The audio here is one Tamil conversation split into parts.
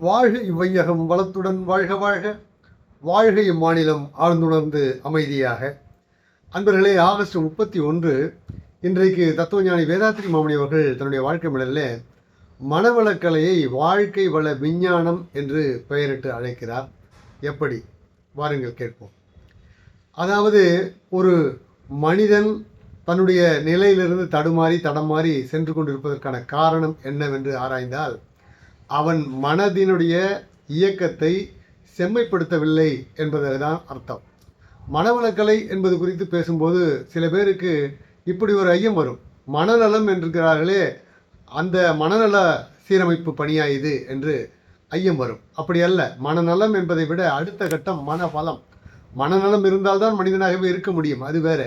வாழ்க இவ்வையகம் வளத்துடன் வாழ்க வாழ்க. வாழ்க இம்மாநிலம் ஆழ்ந்துணர்ந்து அமைதியாக. அன்பர்களே ஆகஸ்ட் முப்பத்தி ஒன்று இன்றைக்கு தத்துவஞானி வேதாத்திரி மாமணி அவர்கள் தன்னுடைய வாழ்க்கை மலரில் மனவளக்கலையை வாழ்க்கை வள விஞ்ஞானம் என்று பெயரிட்டு அழைக்கிறார். எப்படி? வாருங்கள் கேட்போம். அதாவது ஒரு மனிதன் தன்னுடைய நிலையிலிருந்து தடுமாறி தடமாறி சென்று கொண்டிருப்பதற்கான காரணம் என்னவென்று ஆராய்ந்தால் அவன் மனதினுடைய இயக்கத்தை செம்மைப்படுத்தவில்லை என்பதுதான் அர்த்தம். மனவளக்கலை என்பது குறித்து பேசும்போது சில பேருக்கு இப்படி ஒரு ஐயம் வரும். மனநலம் என்றிருக்கிறார்களே அந்த மனநல சீரமைப்பு பணியா இது என்று ஐயம் வரும். அப்படி அல்ல மனநலம் என்பதை விட அடுத்த கட்டம் மனபலம் மனநலம் இருந்தால்தான் மனிதனாகவே இருக்க முடியும் அது வேற.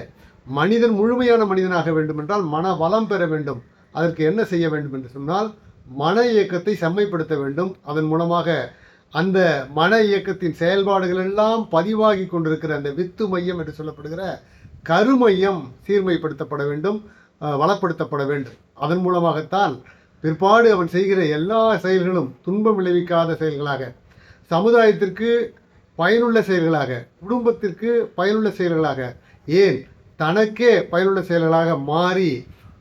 மனிதன் முழுமையான மனிதனாக வேண்டுமென்றால் மனவளம் பெற வேண்டும். அதற்கு என்ன செய்ய வேண்டும் என்று சொன்னால் மன இயக்கத்தை செம்மைப்படுத்த வேண்டும். அதன் மூலமாக அந்த மன இயக்கத்தின் செயல்பாடுகள் எல்லாம் பதிவாகி கொண்டிருக்கிற அந்த வித்து மையம் என்று சொல்லப்படுகிற கருமையம் சீர்மைப்படுத்தப்பட வேண்டும் வளப்படுத்தப்பட வேண்டும். அதன் மூலமாகத்தான் பிற்பாடு அவன் செய்கிற எல்லா செயல்களும் துன்பம் விளைவிக்காத செயல்களாக சமுதாயத்திற்கு பயனுள்ள செயல்களாக குடும்பத்திற்கு பயனுள்ள செயல்களாக ஏன் தனக்கே பயனுள்ள செயல்களாக மாறி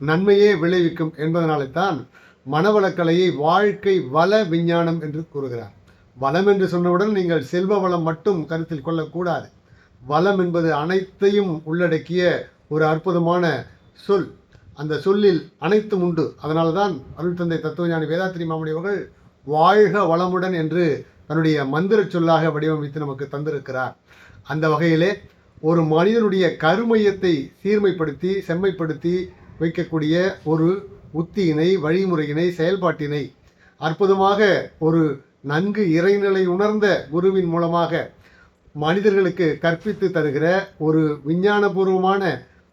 நன்மையே விளைவிக்கும் என்பதனாலே தான் மனவளக்கலையை வாழ்க்கை வள விஞ்ஞானம் என்று கூறுகிறார். வளம் என்று சொன்னவுடன் நீங்கள் செல்வ வளம் மட்டும் கருத்தில் கொள்ளக்கூடாது. வளம் என்பது அனைத்தையும் உள்ளடக்கிய ஒரு அற்புதமான சொல். அந்த சொல்லில் அனைத்தும் உண்டு. அதனால தான் அருள் தந்தை தத்துவஞானி வேதாத்திரி மாமணி அவர்கள் வாழ்க வளமுடன் என்று தன்னுடைய மந்திர சொல்லாக வடிவமைத்து நமக்கு தந்திருக்கிறார். அந்த வகையிலே ஒரு மனிதனுடைய கருமையத்தை சீர்மைப்படுத்தி செம்மைப்படுத்தி வைக்கக்கூடிய ஒரு உத்தியினை வழிமுறையினை செயல்பாட்டினை அற்புதமாக ஒரு நன்கு இறைநிலை உணர்ந்த குருவின் மூலமாக மனிதர்களுக்கு கற்பித்து தருகிற ஒரு விஞ்ஞானபூர்வமான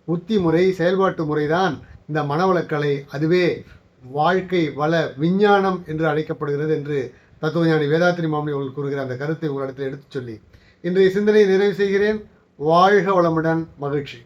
உத்தி முறை செயல்பாட்டு முறைதான் இந்த மனவளக்கலை. அதுவே வாழ்க்கை வள விஞ்ஞானம் என்று அழைக்கப்படுகிறது என்று தத்துவஞானி வேதாத்திரி மாமணி அவர்கள் கூறுகிற அந்த கருத்தை உங்களிடத்தில் எடுத்துச் சொல்லி இன்றைய சிந்தனையை நிறைவு செய்கிறேன். வாழ்க வளமுடன் மகிழ்ச்சி.